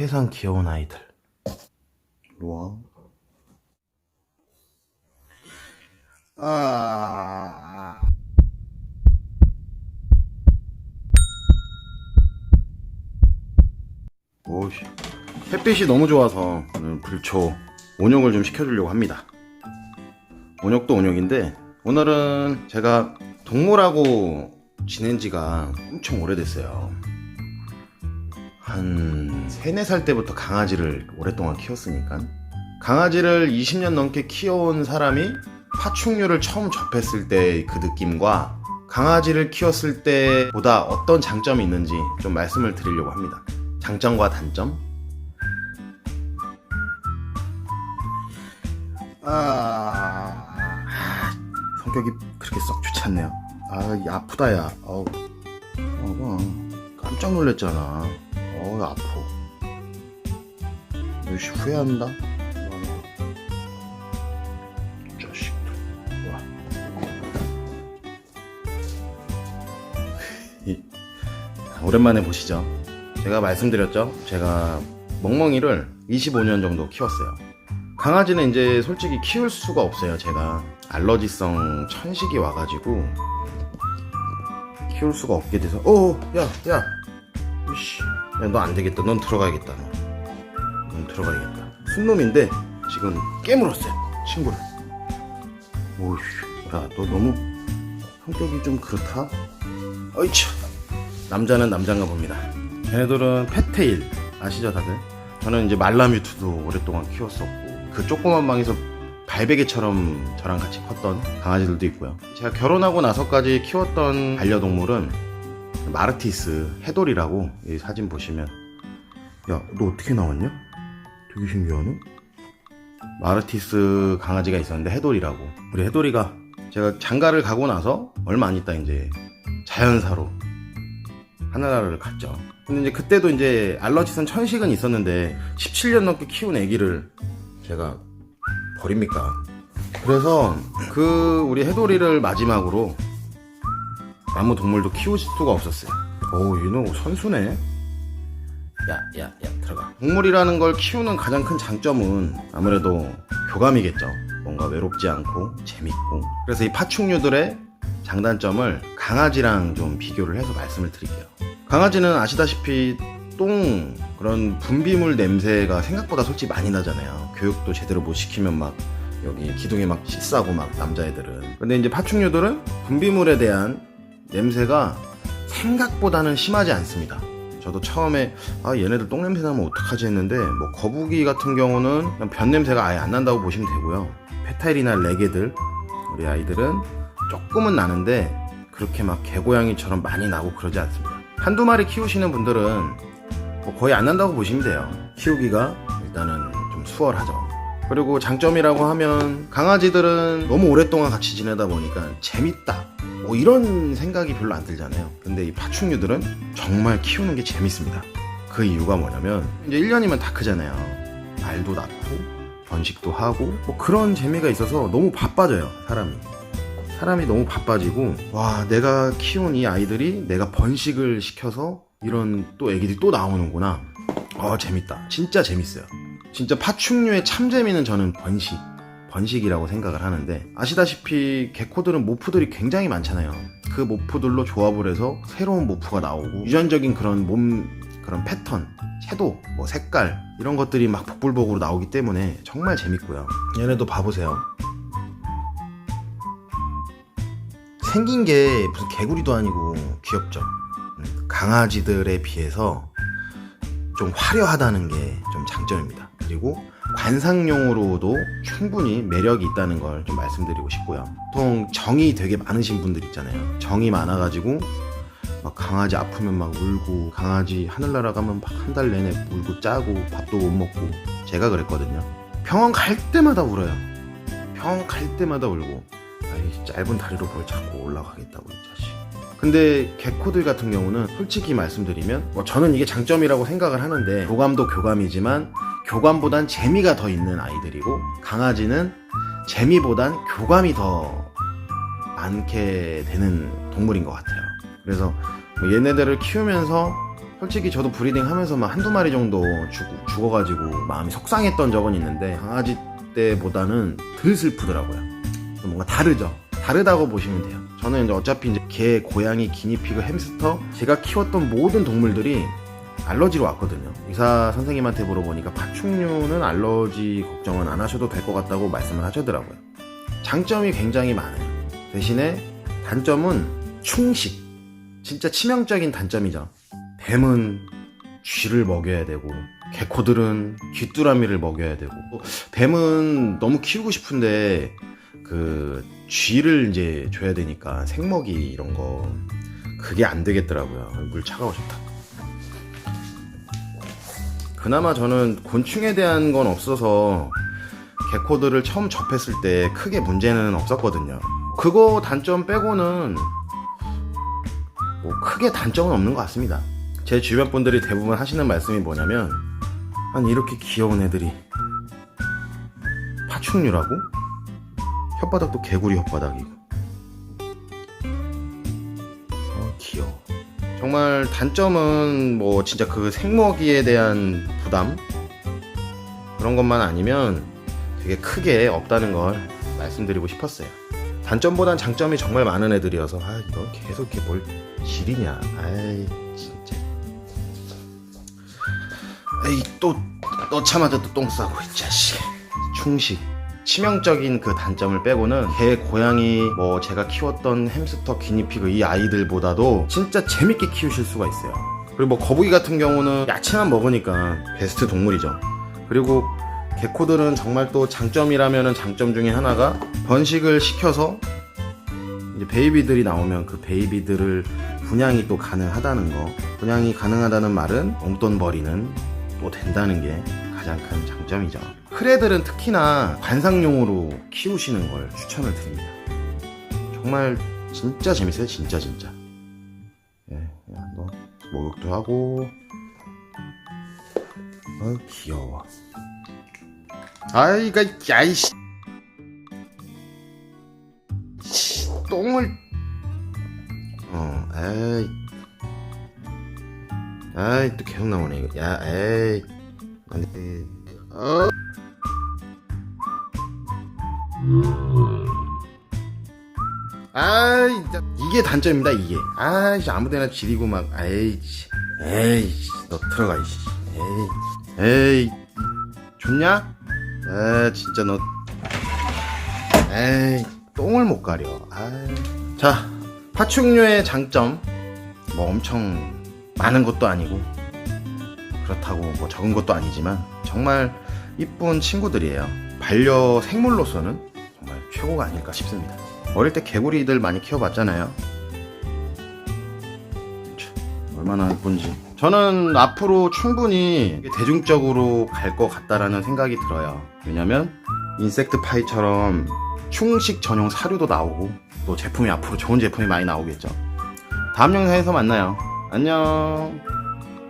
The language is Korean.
세상 귀여운 아이들. 일로와. 아. 오씨. 햇빛이 너무 좋아서 오늘 불초 온욕을 좀 시켜주려고 합니다. 온욕도 온욕인데 오늘은 제가 동물하고 지낸 지가 엄청 오래됐어요. 한 3, 4살 때부터 강아지를 오랫동안 키웠으니까 강아지를 20년 넘게 키워온 사람이 파충류를 처음 접했을 때 그 느낌과 강아지를 키웠을 때보다 어떤 장점이 있는지 좀 말씀을 드리려고 합니다. 장점과 단점? 아, 성격이 그렇게 썩 좋지 않네요. 아, 이 아프다, 야. 어우, 어봐. 깜짝 놀랐잖아. 어우, 아프. 역시 후회한다. 이 자식들. 와. 이, 오랜만에 보시죠. 제가 말씀드렸죠. 제가 멍멍이를 25년 정도 키웠어요. 강아지는 이제 솔직히 키울 수가 없어요. 제가 알러지성 천식이 와가지고 키울 수가 없게 돼서 어, 야, 야, 이씨, 야, 너 안 되겠다. 넌 들어가야겠다. 너. 넌 들어가야겠다. 순놈인데 지금 깨물었어요. 친구를. 오휴, 야, 너 너무 성격이 좀 그렇다. 어이차. 남자는 남자인가 봅니다. 얘네들은 페테일 아시죠 다들? 저는 이제 말라뮤트도 오랫동안 키웠었고 그 조그만 방에서 발베개처럼 저랑 같이 컸던 강아지들도 있고요. 제가 결혼하고 나서까지 키웠던 반려동물은 마르티스 해돌이라고 이 사진 보시면 야 너 어떻게 나왔냐? 되게 신기하네. 마르티스 강아지가 있었는데 해돌이라고 우리 해돌이가 제가 장가를 가고 나서 얼마 안 있다 이제 자연사로 하나라를 갔죠. 근데 이제 그때도 이제 알러지성 천식은 있었는데 17년 넘게 키운 아기를 제가 버립니까? 그래서 그 우리 해돌이를 마지막으로 아무 동물도 키울 수가 없었어요. 오, 이놈 선수네. 야, 야, 야, 들어가. 동물이라는 걸 키우는 가장 큰 장점은 아무래도 교감이겠죠. 뭔가 외롭지 않고 재밌고. 그래서 이 파충류들의 장단점을 강아지랑 좀 비교를 해서 말씀을 드릴게요. 강아지는 아시다시피 똥 그런 분비물 냄새가 생각보다 솔직히 많이 나잖아요. 교육도 제대로 못 시키면 막 여기 기둥에 막 씻싸고 막 남자애들은. 근데 이제 파충류들은 분비물에 대한 냄새가 생각보다는 심하지 않습니다. 저도 처음에 아 얘네들 똥 냄새 나면 어떡하지 했는데 뭐 거북이 같은 경우는 그냥 변 냄새가 아예 안 난다고 보시면 되고요. 페타일이나 레게들 우리 아이들은 조금은 나는데 그렇게 막 개고양이처럼 많이 나고 그러지 않습니다. 한두 마리 키우시는 분들은 뭐 거의 안 난다고 보시면 돼요. 키우기가 일단은 좀 수월하죠. 그리고 장점이라고 하면 강아지들은 너무 오랫동안 같이 지내다 보니까 재밌다. 뭐 이런 생각이 별로 안 들잖아요. 근데 이 파충류들은 정말 키우는 게 재밌습니다. 그 이유가 뭐냐면 이제 1년이면 다 크잖아요. 알도 낳고 번식도 하고 뭐 그런 재미가 있어서 너무 바빠져요. 사람이. 사람이 너무 바빠지고 와 내가 키운 이 아이들이 내가 번식을 시켜서 이런 또 애기들이 또 나오는구나 어 재밌다 진짜 재밌어요 진짜 파충류의 참 재미는 저는 번식 번식이라고 생각을 하는데 아시다시피 개코들은 모프들이 굉장히 많잖아요 그 모프들로 조합을 해서 새로운 모프가 나오고 유전적인 그런 몸 그런 패턴 채도 뭐 색깔 이런 것들이 막 복불복으로 나오기 때문에 정말 재밌고요 얘네도 봐보세요 생긴 게 무슨 개구리도 아니고 귀엽죠. 음, 강아지들에 비해서 좀 화려하다는 게 좀 장점입니다. 그리고 관상용으로도 충분히 매력이 있다는 걸 좀 말씀드리고 싶고요. 보통 정이 되게 많으신 분들 있잖아요. 정이 많아가지고 막 강아지 아프면 막 울고 강아지 하늘나라 가면 막 한 달 내내 울고 짜고 밥도 못 먹고 제가 그랬거든요. 병원 갈 때마다 울어요. 병원 갈 때마다 울고 아이 짧은 다리로 뭘 자꾸 올라가겠다고 이 자식. 근데 개코들 같은 경우는 솔직히 말씀드리면 뭐 저는 이게 장점이라고 생각을 하는데 교감도 교감이지만 교감보단 재미가 더 있는 아이들이고 강아지는 재미보단 교감이 더 많게 되는 동물인 것 같아요. 그래서 뭐 얘네들을 키우면서 솔직히 저도 브리딩 하면서 막 한두 마리 정도 죽, 죽어가지고 마음이 속상했던 적은 있는데 강아지 때보다는 덜 슬프더라고요. 뭔가 다르죠. 다르다고 보시면 돼요. 저는 이제 어차피 이제 개, 고양이, 기니피그, 햄스터 제가 키웠던 모든 동물들이 알러지로 왔거든요. 의사 선생님한테 물어보니까 파충류는 알러지 걱정은 안 하셔도 될 것 같다고 말씀을 하시더라고요. 장점이 굉장히 많아요. 대신에 단점은 충식. 진짜 치명적인 단점이죠. 뱀은 쥐를 먹여야 되고 개코들은 귀뚜라미를 먹여야 되고 뱀은 너무 키우고 싶은데 그 쥐를 이제 줘야 되니까 생먹이 이런 거 그게 안 되겠더라고요. 물 차가워 좋다. 그나마 저는 곤충에 대한 건 없어서 개코들을 처음 접했을 때 크게 문제는 없었거든요. 그거 단점 빼고는 뭐 크게 단점은 없는 것 같습니다. 제 주변 분들이 대부분 하시는 말씀이 뭐냐면 아니 이렇게 귀여운 애들이 파충류라고? 혓바닥도 개구리 혓바닥이고 어 귀여워 정말 단점은 뭐 진짜 그 생먹이에 대한 부담? 그런 것만 아니면 되게 크게 없다는 걸 말씀드리고 싶었어요. 단점보단 장점이 정말 많은 애들이어서 아 너 계속 이렇게 뭘 지리냐. 아이 진짜. 에이 또 넣자마자 또똥 싸고 이 자식. 충식 치명적인 그 단점을 빼고는 개, 고양이, 뭐 제가 키웠던 햄스터, 기니피그 이 아이들보다도 진짜 재밌게 키우실 수가 있어요. 그리고 뭐 거북이 같은 경우는 야채만 먹으니까 베스트 동물이죠. 그리고 개코들은 정말 또 장점이라면은 장점 중에 하나가 번식을 시켜서 이제 베이비들이 나오면 그 베이비들을 분양이 또 가능하다는 거. 분양이 가능하다는 말은 용돈벌이는 또 된다는 게 가장 큰 장점이죠. 크레들은 특히나 관상용으로 키우시는 걸 추천을 드립니다. 정말 진짜 재밌어요, 진짜 진짜. 예, 야, 너 목욕도 하고. 아 귀여워. 아이가 야이씨. 씨, 똥을. 어, 에이. 아이 또 계속 나오네 이거. 야, 에이. 아니, 어. 아이, 이게 단점입니다, 이게. 아이, 아무데나 지리고 막, 에이, 씨. 에이, 씨, 너 들어가, 이씨. 에이, 에이, 좋냐? 아, 진짜 너. 에이, 똥을 못 가려. 아이. 자, 파충류의 장점. 뭐 엄청 많은 것도 아니고, 그렇다고 뭐 적은 것도 아니지만, 정말 이쁜 친구들이에요. 반려 생물로서는 정말 최고가 아닐까 싶습니다. 어릴 때 개구리들 많이 키워봤잖아요. 참, 얼마나 예쁜지. 저는 앞으로 충분히 대중적으로 갈 것 같다라는 생각이 들어요. 왜냐면 인섹트 파이처럼 충식 전용 사료도 나오고 또 제품이 앞으로 좋은 제품이 많이 나오겠죠. 다음 영상에서 만나요. 안녕.